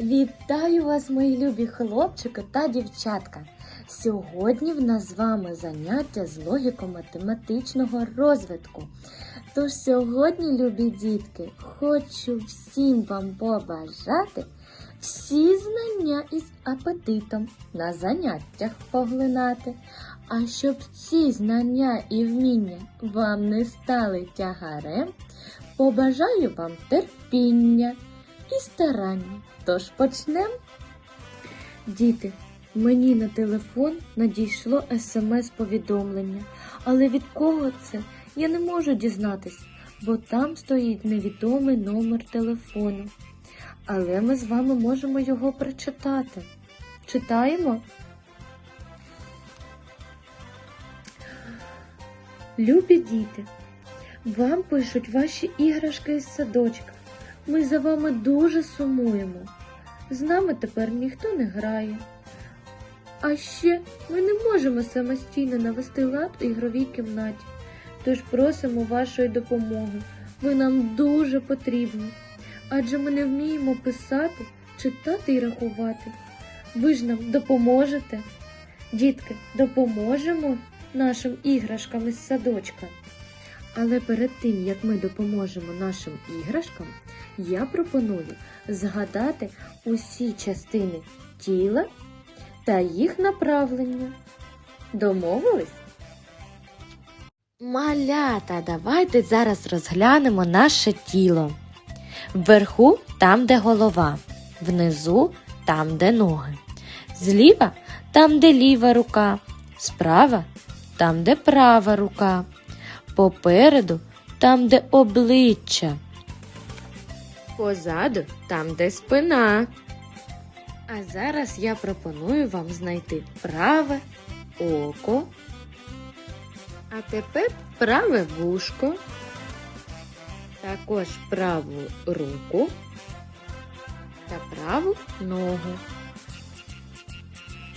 Вітаю вас, мої любі хлопчики та дівчатка! Сьогодні в нас з вами заняття з логіко-математичного розвитку. Тож сьогодні, любі дітки, хочу всім вам побажати всі знання із апетитом на заняттях поглинати. А щоб ці знання і вміння вам не стали тягарем, побажаю вам терпіння і старання. Тож почнемо. Діти, мені на телефон надійшло смс-повідомлення, але від кого це я не можу дізнатись, бо там стоїть невідомий номер телефону. Але ми з вами можемо його прочитати. Читаємо? Любі діти, вам пишуть ваші іграшки із садочка. Ми за вами дуже сумуємо. З нами тепер ніхто не грає. А ще ми не можемо самостійно навести лад у ігровій кімнаті. Тож просимо вашої допомоги. Ви нам дуже потрібні. Адже ми не вміємо писати, читати і рахувати. Ви ж нам допоможете. Дітки, допоможемо нашим іграшкам із садочка. Але перед тим, як ми допоможемо нашим іграшкам, я пропоную згадати усі частини тіла та їх направлення. Домовились? Малята, давайте зараз розглянемо наше тіло. Вверху там, де голова, внизу там, де ноги. Зліва там, де ліва рука, справа там, де права рука, попереду там, де обличчя. Позаду там, де спина. А зараз я пропоную вам знайти праве око. А тепер праве вушко. Також праву руку та праву ногу.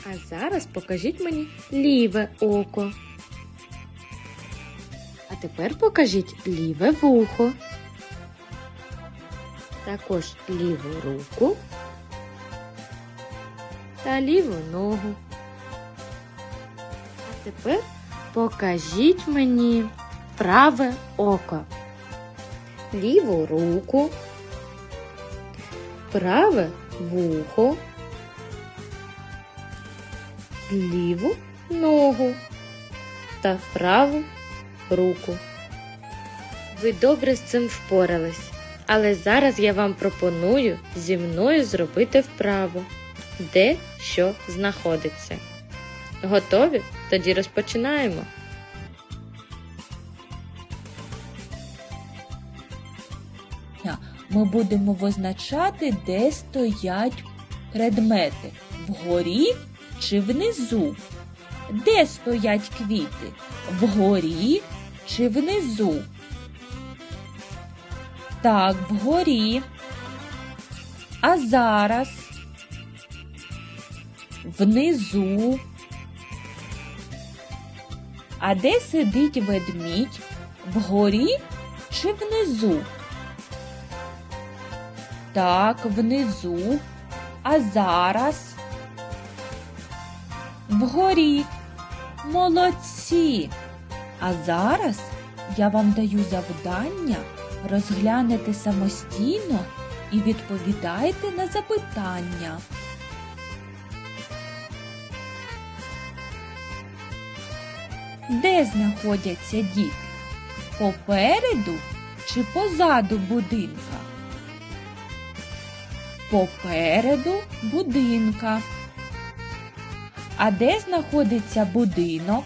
А зараз покажіть мені ліве око. Тепер покажіть ліве вухо також ліву руку та ліву ногу. А тепер покажіть мені праве око, ліву руку, праве вухо, ліву ногу та праву руку. Ви добре з цим впорались. Але зараз я вам пропоную зі мною зробити вправу, де що знаходиться. Готові? Тоді розпочинаємо. Ми будемо визначати, де стоять предмети вгорі чи внизу. Де стоять квіти? Вгорі чи внизу? Так, вгорі. А зараз внизу. А де сидить ведмідь? Вгорі чи внизу? Так, внизу. А зараз вгорі. Молодці. А зараз я вам даю завдання розглянете самостійно і відповідайте на запитання. Де знаходяться діти? Попереду чи позаду будинка? Попереду будинка. А де знаходиться будинок?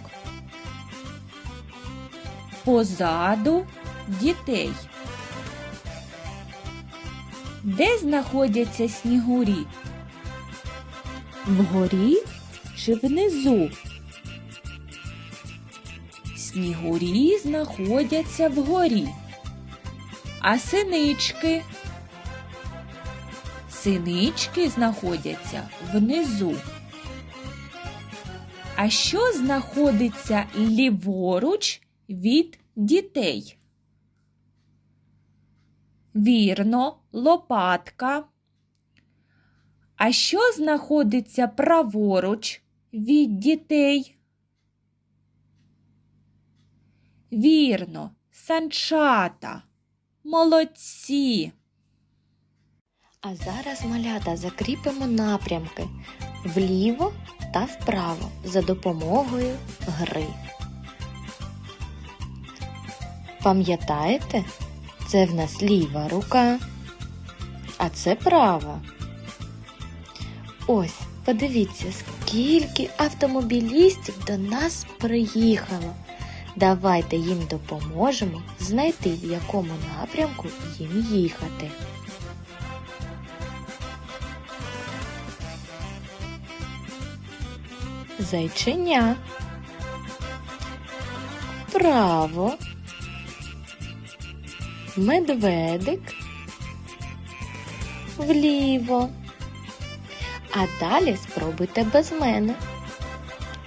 Позаду дітей. Де знаходяться снігурі? Вгорі чи внизу? Снігурі знаходяться вгорі. А синички? Синички знаходяться внизу. А що знаходиться ліворуч від дітей? Вірно, лопатка. А що знаходиться праворуч від дітей? Вірно, санчата. Молодці. А зараз малята закріпимо напрямки вліво та вправо за допомогою гри. Пам'ятаєте? Це в нас ліва рука, а це права. Ось, подивіться, скільки автомобілістів до нас приїхало. Давайте їм допоможемо знайти, в якому напрямку їм їхати. Зайченя. Право. Медведик. Вліво. А далі спробуйте без мене.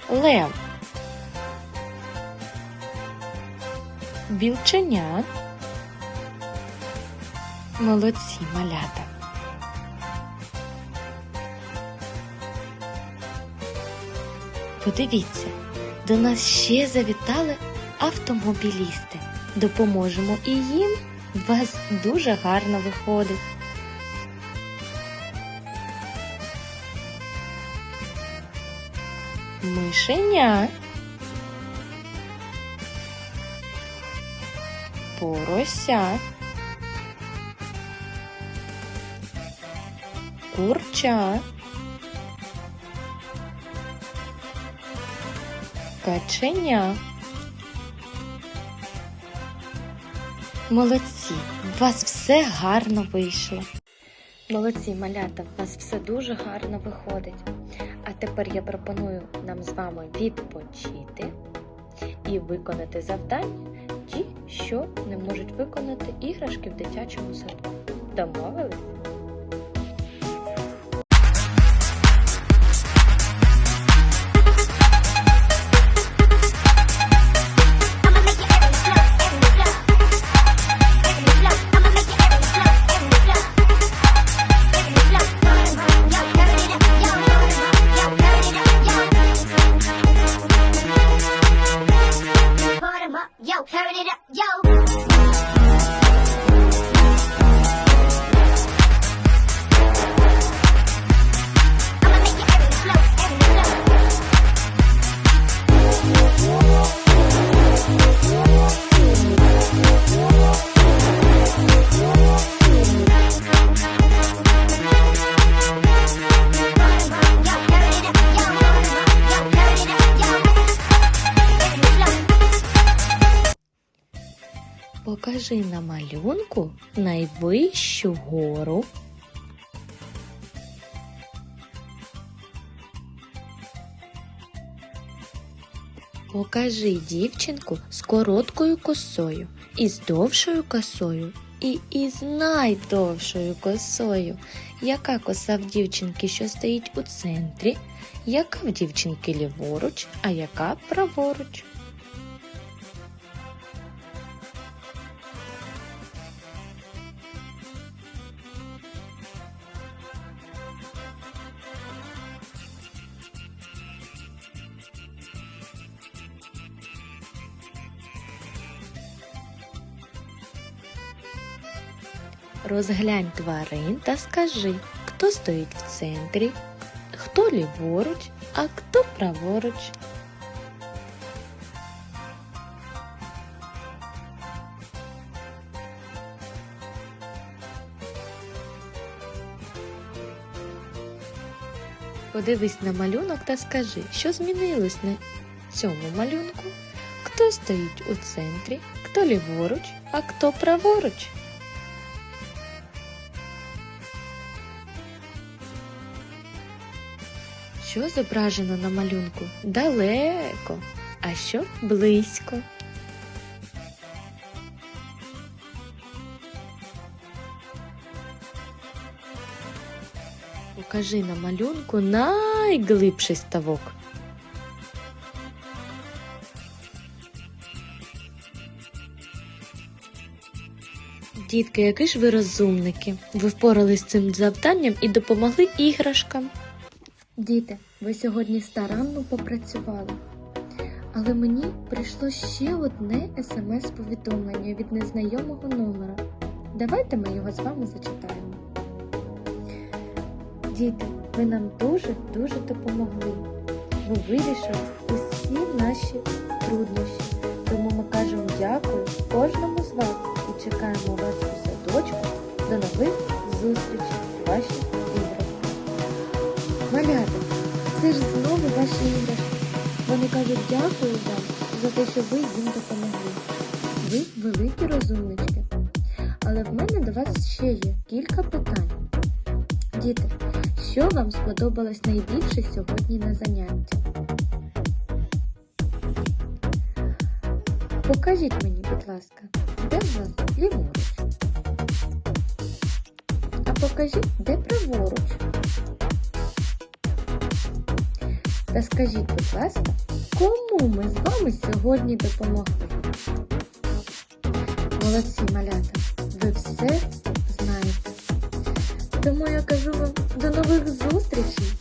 Лев. Білченя. Молодці малята. Подивіться, до нас ще завітали автомобілісти. Допоможемо і їм. Вас дуже гарно виходить. Мишеня. Порося. Курча. Каченя. Молодці, у вас все гарно вийшло. Молодці, малята, у вас все дуже гарно виходить. А тепер я пропоную нам з вами відпочити і виконати завдання, ті, що не можуть виконати іграшки в дитячому садку. Домовились? Покажи на малюнку найвищу гору. Покажи дівчинку з короткою косою, із довшою косою і із найдовшою косою. Яка коса в дівчинки, що стоїть у центрі, яка в дівчинки ліворуч, а яка праворуч. Розглянь тварин та скажи, хто стоїть в центрі, хто ліворуч, а хто праворуч. Подивись на малюнок та скажи, що змінилось на цьому малюнку, хто стоїть у центрі, хто ліворуч, а хто праворуч. Що зображено на малюнку? Далеко, а що близько. Покажи на малюнку найглибший ставок. Дітки, які ж ви розумники. Ви впорались з цим завданням і допомогли іграшкам. Діти, ви сьогодні старанно попрацювали. Але мені прийшло ще одне смс-повідомлення від незнайомого номера. Давайте ми його з вами зачитаємо. Діти, ви нам дуже-дуже допомогли. Ви вирішили усі наші труднощі. Тому ми кажемо дякую кожному з вас і чекаємо вас у садочку до нових зустрічей в ваших іграшках. Малята, це ж знову ваші іграшки. Вони кажуть дякую вам за те, що ви їм допомогли. Ви великі розумнички. Але в мене до вас ще є кілька питань. Діти, що вам сподобалось найбільше сьогодні на занятті? Покажіть мені, будь ласка, де в вас ліворуч? А покажіть, де праворуч? Та скажіть, будь ласка, кому ми з вами сьогодні допомогли? Молодці малята, ви все знаєте. Тому я кажу вам до нових зустрічей